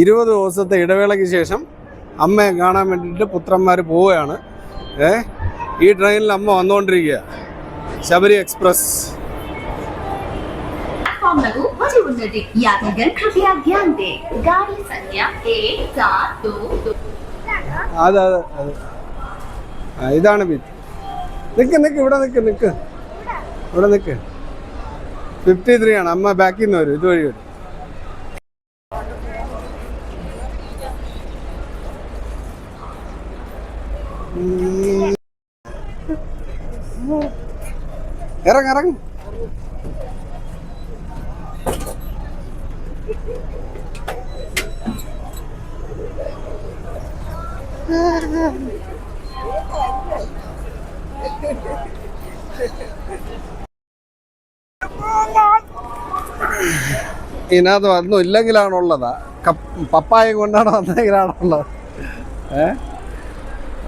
ഇരുപത് ദിവസത്തെ ഇടവേളയ്ക്ക് ശേഷം അമ്മയെ കാണാൻ വേണ്ടിയിട്ട് പുത്രന്മാർ പോവുകയാണ്. ഏ ഈ ട്രെയിനിൽ അമ്മ വന്നുകൊണ്ടിരിക്കുക. ശബരി എക്സ്പ്രസ്. അതെ അതെ അതെ. ഇതാണ് ബീച്ച് നിക്ക് നിക്ക് ഇവിടെ നിക്ക് നിക്ക്. ഇവിടെ നിക്ക്. ഫിഫ്റ്റി ത്രീ ആണ്. അമ്മ ബാക്കിൽ നിന്ന് വരും ഇതുവഴി വരും. ഇറങ്ങ ഇറങ്ങ. ഇതിനകത്ത് ഒന്നും ഇല്ലെങ്കിലാണുള്ളതാ പപ്പായ കൊണ്ടാണ് വന്നെങ്കിലാണുള്ളത് ഏ?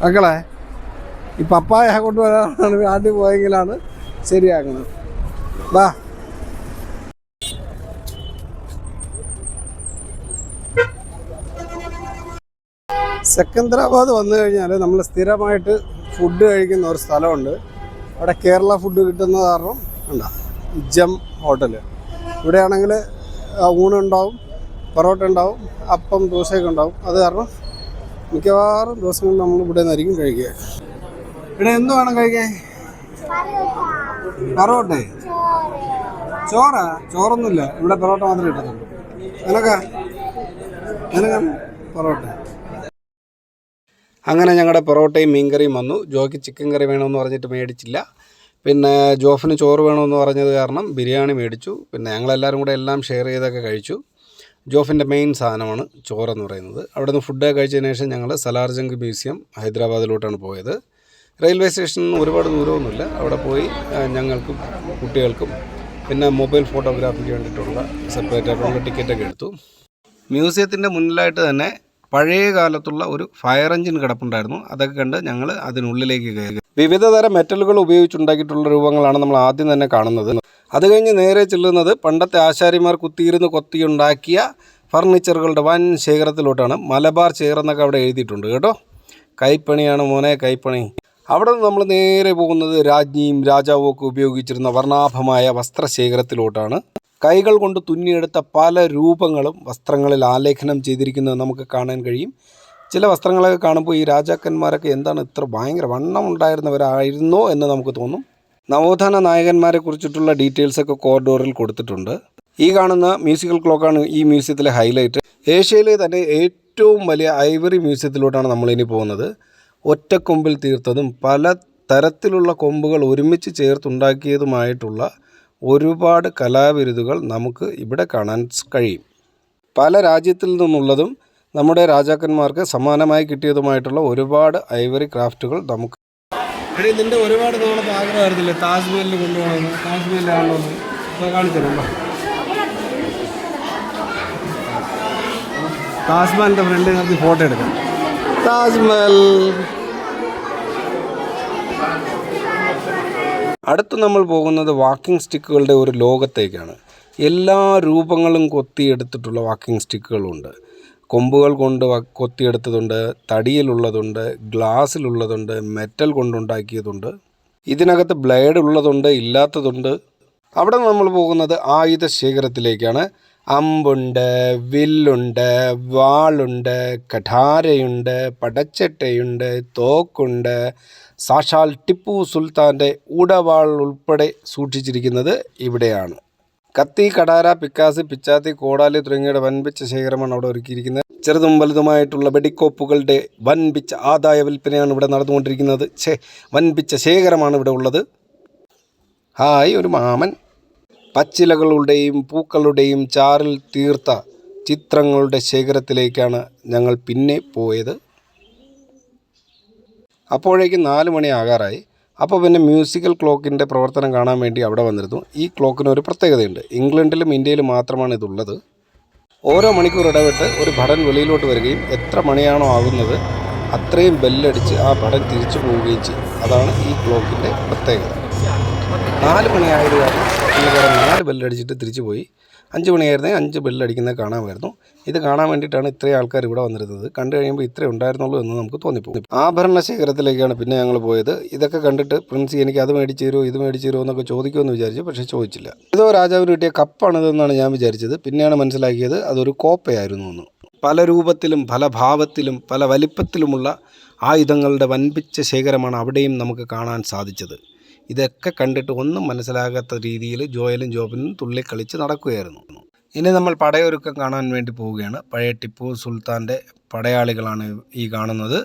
മക്കളെ ഈ പപ്പായ കൊണ്ടുവരാനാണ് നാട്ടിൽ പോയെങ്കിലാണ് ശരിയാക്കുന്നത് വാ. സെക്കന്ദരാബാദ് വന്നു കഴിഞ്ഞാൽ നമ്മൾ സ്ഥിരമായിട്ട് ഫുഡ് കഴിക്കുന്ന ഒരു സ്ഥലമുണ്ട്. അവിടെ കേരള ഫുഡ് കിട്ടുന്ന കാരണം ഉണ്ടോ ജം ഹോട്ടൽ. ഇവിടെയാണെങ്കിൽ ഊണുണ്ടാവും പൊറോട്ട ഉണ്ടാവും അപ്പം ദോശയൊക്കെ ഉണ്ടാവും. അത് കാരണം മിക്കവാറും ദിവസങ്ങൾ നമ്മൾ ഇവിടെ നിന്നായിരിക്കും കഴിക്കുക. ഇവിടെ എന്ത് വേണം കഴിക്കാൻ? പറോട്ടെ. ചോറാ? ചോറൊന്നുമില്ല. ഇവിടെ പൊറോട്ട മാത്രമേ കിട്ടത്തുള്ളൂ നിനക്കാ? പൊറോട്ട. അങ്ങനെ ഞങ്ങളുടെ പൊറോട്ടയും മീൻകറിയും വന്നു. ജോയ്ക്ക് ചിക്കൻ കറി വേണമെന്ന് പറഞ്ഞിട്ട് മേടിച്ചില്ല. പിന്നെ ജോഫിന് ചോറ് വേണമെന്ന് പറഞ്ഞത് കാരണം ബിരിയാണി മേടിച്ചു. പിന്നെ ഞങ്ങളെല്ലാവരും കൂടെ എല്ലാം ഷെയർ ചെയ്തൊക്കെ കഴിച്ചു. ജോഫിന്റെ മെയിൻ സാധനമാണ് ചോറെന്ന് പറയുന്നത്. അവിടെ നിന്ന് ഫുഡ് കഴിച്ചതിന് ശേഷം ഞങ്ങൾ സലാർജംഗ് മ്യൂസിയം ഹൈദരാബാദിലോട്ടാണ് പോയത്. റെയിൽവേ സ്റ്റേഷനിൽ നിന്ന് ഒരുപാട് ദൂരമൊന്നുമില്ല. അവിടെ പോയി ഞങ്ങൾക്കും കുട്ടികൾക്കും പിന്നെ മൊബൈൽ ഫോട്ടോഗ്രാഫിക്ക് വേണ്ടിയിട്ടുള്ള സെപ്പറേറ്റ് ആയിട്ടുള്ള ടിക്കറ്റൊക്കെ എടുത്തു. മ്യൂസിയത്തിന്റെ മുന്നിലായിട്ട് തന്നെ പഴയ കാലത്തുള്ള ഒരു ഫയർ എഞ്ചിൻ കിടപ്പുണ്ടായിരുന്നു. അതൊക്കെ കണ്ട് ഞങ്ങൾ അതിനുള്ളിലേക്ക് കയറി. വിവിധ തരം മെറ്റലുകൾ ഉപയോഗിച്ചുണ്ടാക്കിയിട്ടുള്ള രൂപങ്ങളാണ് നമ്മൾ ആദ്യം തന്നെ കാണുന്നത്. അത് കഴിഞ്ഞ് നേരെ ചെല്ലുന്നത് പണ്ടത്തെ ആശാരിമാർ കുത്തിയിരുന്ന് കൊത്തിയുണ്ടാക്കിയ ഫർണിച്ചറുകളുടെ വൻ ശേഖരത്തിലോട്ടാണ്. മലബാർ ചെയർ എന്നൊക്കെ അവിടെ എഴുതിയിട്ടുണ്ട് കേട്ടോ. കൈപ്പണിയാണ് മോനെ കൈപ്പണി. അവിടെ നിന്ന് നമ്മൾ നേരെ പോകുന്നത് രാജ്ഞിയും രാജാവും ഒക്കെ ഉപയോഗിച്ചിരുന്ന വർണാഭമായ വസ്ത്രശേഖരത്തിലോട്ടാണ്. കൈകൾ കൊണ്ട് തുന്നിയെടുത്ത പല രൂപങ്ങളും വസ്ത്രങ്ങളിൽ ആലേഖനം ചെയ്തിരിക്കുന്നത് നമുക്ക് കാണാൻ കഴിയും. ചില വസ്ത്രങ്ങളൊക്കെ കാണുമ്പോൾ ഈ രാജാക്കന്മാരൊക്കെ എന്താണ് ഇത്ര ഭയങ്കര വണ്ണം ഉണ്ടായിരുന്നവരായിരുന്നോ എന്ന് നമുക്ക് തോന്നും. നവോത്ഥാന നായകന്മാരെ കുറിച്ചിട്ടുള്ള ഡീറ്റെയിൽസൊക്കെ കോറിഡോറിൽ കൊടുത്തിട്ടുണ്ട്. ഈ കാണുന്ന മ്യൂസിക്കൽ ക്ലോക്കാണ് ഈ മ്യൂസിയത്തിലെ ഹൈലൈറ്റ്. ഏഷ്യയിലെ തന്നെ ഏറ്റവും വലിയ ഐവറി മ്യൂസിയത്തിലോട്ടാണ് നമ്മളിനി പോകുന്നത്. ഒറ്റക്കൊമ്പിൽ തീർത്തതും പല തരത്തിലുള്ള കൊമ്പുകൾ ഒരുമിച്ച് ചേർത്തുണ്ടാക്കിയതുമായിട്ടുള്ള ഒരുപാട് കലാവിരുതുകൾ നമുക്ക് ഇവിടെ കാണാൻ കഴിയും. പല രാജ്യത്തിൽ നിന്നുള്ളതും നമ്മുടെ രാജാക്കന്മാർക്ക് സമ്മാനമായി കിട്ടിയതുമായിട്ടുള്ള ഒരുപാട് ഐവറി ക്രാഫ്റ്റുകൾ നമുക്ക് എടീ നിന്റെ ഒരുപാട് തവണത്തെ ആഗ്രഹമായിരുന്നില്ലേ? താജ്മഹലിൽ കൊണ്ടുപോകണമെന്ന്? താജ്മഹലിൽ കാണണമെന്ന് കാണിച്ചല്ലോ താജ്മഹലിന്റെ ഫ്രണ്ട് നിർത്തി ഫോട്ടോ എടുക്കാം. താജ്മഹൽ. അടുത്ത് നമ്മൾ പോകുന്നത് വാക്കിംഗ് സ്റ്റിക്കുകളുടെ ഒരു ലോകത്തേക്കാണ്. എല്ലാ രൂപങ്ങളും കൊത്തിയെടുത്തിട്ടുള്ള വാക്കിംഗ് സ്റ്റിക്കുകളുണ്ട്. കൊമ്പുകൾ കൊണ്ട് കൊത്തിയെടുത്തതുണ്ട് തടിയിലുള്ളതുണ്ട് ഗ്ലാസ്സിലുള്ളതുണ്ട് മെറ്റൽ കൊണ്ടുണ്ടാക്കിയതുണ്ട്. ഇതിനകത്ത് ബ്ലേഡ് ഉള്ളതുണ്ട് ഇല്ലാത്തതുണ്ട്. അവിടെ നമ്മൾ പോകുന്നത് ആയുധ ശേഖരത്തിലേക്കാണ്. അമ്പുണ്ട് വില്ലുണ്ട് വാളുണ്ട് കഠാരയുണ്ട് പടച്ചട്ടയുണ്ട് തോക്കുണ്ട്. സാക്ഷാൽ ടിപ്പു സുൽത്താന്റെ ഉടവാൾ ഉൾപ്പെടെ സൂക്ഷിച്ചിരിക്കുന്നത് ഇവിടെയാണ്. കത്തി കടാര പിക്കാസ് പിച്ചാത്തി കോടാലി തുടങ്ങിയവയുടെ വൻപിച്ച ശേഖരമാണ് അവിടെ ഒരുക്കിയിരിക്കുന്നത്. ചെറുതും വലുതുമായിട്ടുള്ള വെടിക്കോപ്പുകളുടെ വൻപിച്ച ആദായ വിൽപ്പനയാണ് ഇവിടെ നടന്നുകൊണ്ടിരിക്കുന്നത്. ഛേ വൻപിച്ച ശേഖരമാണ് ഇവിടെ ഉള്ളത്. ഹായ് ഒരു മാമൻ. പച്ചിലകളുടെയും പൂക്കളുടെയും ചാറിൽ തീർത്ത ചിത്രങ്ങളുടെ ശേഖരത്തിലേക്കാണ് ഞങ്ങൾ പിന്നെ പോയത്. അപ്പോഴേക്കും നാല് മണി ആകാറായി. അപ്പോൾ പിന്നെ മ്യൂസിക്കൽ ക്ലോക്കിന്റെ പ്രവർത്തനം കാണാൻ വേണ്ടി അവിടെ വന്നിരുന്നു. ഈ ക്ലോക്കിന് ഒരു പ്രത്യേകതയുണ്ട്. ഇംഗ്ലണ്ടിലും ഇന്ത്യയിലും മാത്രമാണ് ഇതുള്ളത്. ഓരോ മണിക്കൂർ ഇടവിട്ട് ഒരു ഭടൻ വെളിയിലോട്ട് വരികയും എത്ര മണിയാണോ ആകുന്നത് അത്രയും ബെല്ലടിച്ച് ആ ഭടൻ തിരിച്ചു പോവുകയും ചെയ്യും. അതാണ് ഈ ക്ലോക്കിന്റെ പ്രത്യേകത. നാല് മണിയായത് കാരണം പുള്ളിക്കാരൻ നാല് ബെല്ലടിച്ചിട്ട് തിരിച്ചു പോയി അഞ്ച് മണിയായിരുന്നെങ്കിൽ അഞ്ച് ബെല്ലടിക്കുന്നത് കാണാമായിരുന്നു. ഇത് കാണാൻ വേണ്ടിയിട്ടാണ് ഇത്രയും ആൾക്കാർ ഇവിടെ വന്നിരുന്നത്. കണ്ടു കഴിയുമ്പോൾ ഇത്രേ ഉണ്ടായിരുന്നുള്ളൂ എന്ന് നമുക്ക് തോന്നിപ്പോകും. ആഭരണ ശേഖരത്തിലേക്കാണ് പിന്നെ ഞങ്ങൾ പോയത്. ഇതൊക്കെ കണ്ടിട്ട് പ്രിൻസി എനിക്ക് അത് മേടിച്ചു തരുമോ ഇത് മേടിച്ചു തരുമോ എന്നൊക്കെ ചോദിക്കുമെന്ന് വിചാരിച്ചു പക്ഷേ ചോദിച്ചില്ല. ഇതോ രാജാവിന് കിട്ടിയ കപ്പാണിതെന്നാണ് ഞാൻ വിചാരിച്ചത്. പിന്നെയാണ് മനസ്സിലാക്കിയത് അതൊരു കോപ്പയായിരുന്നു എന്ന്. പല രൂപത്തിലും പല ഭാവത്തിലും പല വലിപ്പത്തിലുമുള്ള ആയുധങ്ങളുടെ വൻപിച്ച ശേഖരമാണ് അവിടെയും നമുക്ക് കാണാൻ സാധിച്ചത്. ഇതൊക്കെ കണ്ടിട്ട് ഒന്നും മനസ്സിലാകാത്ത രീതിയിൽ ജോയലും ജോബിനും തുള്ളിക്കളിച്ച് നടക്കുകയായിരുന്നു. ഇനി നമ്മൾ പടയൊരുക്കം കാണാൻ വേണ്ടി പോവുകയാണ്. പഴയ ടിപ്പു സുൽത്താന്റെ പടയാളികളാണ് ഈ കാണുന്നത്.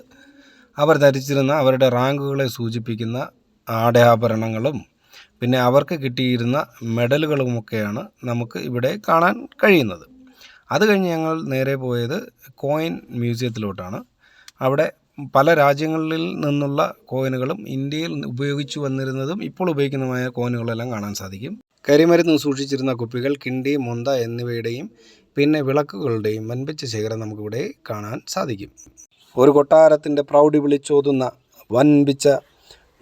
അവർ ധരിച്ചിരുന്ന അവരുടെ റാങ്കുകളെ സൂചിപ്പിക്കുന്ന ആടയാഭരണങ്ങളും പിന്നെ അവർക്ക് കിട്ടിയിരുന്ന മെഡലുകളുമൊക്കെയാണ് നമുക്ക് ഇവിടെ കാണാൻ കഴിയുന്നത്. അത് കഴിഞ്ഞ് ഞങ്ങൾ നേരെ പോയത് കോയിൻ മ്യൂസിയത്തിലോട്ടാണ്. അവിടെ പല രാജ്യങ്ങളിൽ നിന്നുള്ള കോയിനുകളും ഇന്ത്യയിൽ ഉപയോഗിച്ചു വന്നിരുന്നതും ഇപ്പോൾ ഉപയോഗിക്കുന്നതുമായ കോയിനുകളെല്ലാം കാണാൻ സാധിക്കും. കരിമരുന്ന് സൂക്ഷിച്ചിരുന്ന കുപ്പികൾ കിണ്ടി മുന്ത എന്നിവയുടെയും പിന്നെ വിളക്കുകളുടെയും വൻപിച്ച ശേഖരം നമുക്കിവിടെ കാണാൻ സാധിക്കും. ഒരു കൊട്ടാരത്തിന്റെ പ്രൗഢി വിളിച്ചോതുന്ന വൻപിച്ച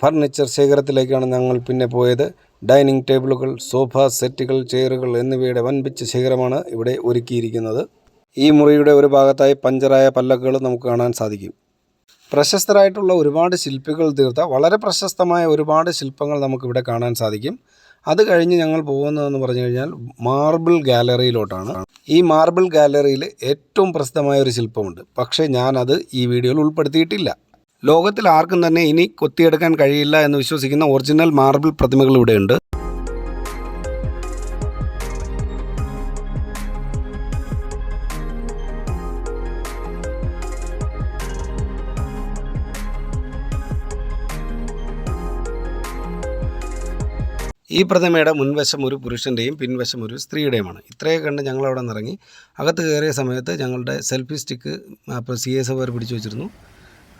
ഫർണിച്ചർ ശേഖരത്തിലേക്കാണ് ഞങ്ങൾ പിന്നെ പോയത്. ഡൈനിങ് ടേബിളുകൾ സോഫ സെറ്റുകൾ ചെയറുകൾ എന്നിവയുടെ വൻപിച്ച ശേഖരമാണ് ഇവിടെ ഒരുക്കിയിരിക്കുന്നത്. ഈ മുറിയുടെ ഒരു ഭാഗത്തായി പഞ്ചറായ പല്ലക്കുകൾ നമുക്ക് കാണാൻ സാധിക്കും. പ്രശസ്തരായിട്ടുള്ള ഒരുപാട് ശില്പികൾ തീർത്ത വളരെ പ്രശസ്തമായ ഒരുപാട് ശില്പങ്ങൾ നമുക്കിവിടെ കാണാൻ സാധിക്കും. അത് കഴിഞ്ഞ് ഞങ്ങൾ പോകുന്നതെന്ന് പറഞ്ഞു കഴിഞ്ഞാൽ മാർബിൾ ഗാലറിയിലോട്ടാണ്. ഈ മാർബിൾ ഗാലറിയിൽ ഏറ്റവും പ്രസിദ്ധമായ ഒരു ശില്പമുണ്ട്. പക്ഷേ ഞാനത് ഈ വീഡിയോയിൽ ഉൾപ്പെടുത്തിയിട്ടില്ല. ലോകത്തിൽ ആർക്കും തന്നെ ഇനി കൊത്തിയെടുക്കാൻ കഴിയില്ല എന്ന് വിശ്വസിക്കുന്ന ഒറിജിനൽ മാർബിൾ പ്രതിമകൾ ഇവിടെയുണ്ട്. ഈ പ്രതിമയുടെ മുൻവശം ഒരു പുരുഷന്റെയും പിൻവശം ഒരു സ്ത്രീയുടെയുമാണ്. ഇത്രയൊക്കെ കണ്ട് ഞങ്ങൾ അവിടെ നിന്ന് ഇറങ്ങി അകത്ത് കയറിയ സമയത്ത് ഞങ്ങളുടെ സെൽഫി സ്റ്റിക്ക് അപ്പോൾ സി എസ് എഫ് പിടിച്ചു വെച്ചിരുന്നു.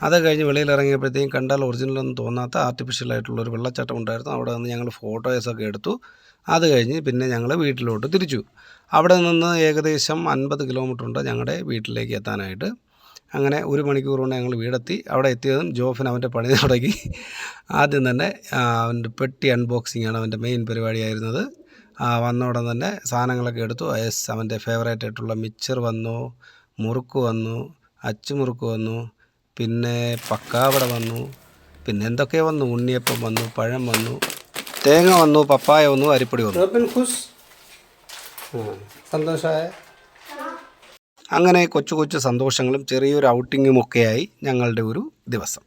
അത് കഴിഞ്ഞ് വെളിയിൽ ഇറങ്ങിയപ്പോഴത്തേക്കും കണ്ടാൽ ഒറിജിനലൊന്നും തോന്നാത്ത ആർട്ടിഫിഷ്യൽ ആയിട്ടുള്ള ഒരു വെള്ളച്ചാട്ടം ഉണ്ടായിരുന്നു. അവിടെ നിന്ന് ഞങ്ങൾ ഫോട്ടോസൊക്കെ എടുത്തു. അത് കഴിഞ്ഞ് പിന്നെ ഞങ്ങൾ വീട്ടിലോട്ട് തിരിച്ചു. അവിടെ നിന്ന് ഏകദേശം അൻപത് കിലോമീറ്റർ ഉണ്ട് ഞങ്ങളുടെ വീട്ടിലേക്ക് എത്താനായിട്ട്. അങ്ങനെ ഒരു മണിക്കൂർ കൊണ്ട് ഞങ്ങൾ വീടെത്തി. അവിടെ എത്തിയതും ജോഫിൻ അവന്റെ പണി തുടങ്ങി. ആദ്യം തന്നെ അവന്റെ പെട്ടി അൺബോക്സിംഗ് ആണ് അവന്റെ മെയിൻ പരിപാടിയായിരുന്നത്. വന്ന ഉടൻ തന്നെ സാധനങ്ങളൊക്കെ എടുത്തു. എസ് അവന്റെ ഫേവറേറ്റ് ആയിട്ടുള്ള മിച്ചർ വന്നു മുറുക്ക് വന്നു അച്ചുമുറുക്ക് വന്നു പിന്നെ പക്കാവട വന്നു പിന്നെ എന്തൊക്കെയോ വന്നു? ഉണ്ണിയപ്പം വന്നു പഴം വന്നു തേങ്ങ വന്നു പപ്പായ വന്നു അരിപ്പൊടി വന്നു. സന്തോഷമായ അങ്ങനെ കൊച്ചു കൊച്ചു സന്തോഷങ്ങളും ചെറിയൊരു ഔട്ടിങ്ങും ഒക്കെയായി ഞങ്ങളുടെ ഒരു ദിവസം.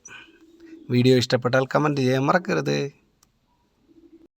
വീഡിയോ ഇഷ്ടപ്പെട്ടാൽ കമന്റ് ചെയ്യാൻ മറക്കരുത്.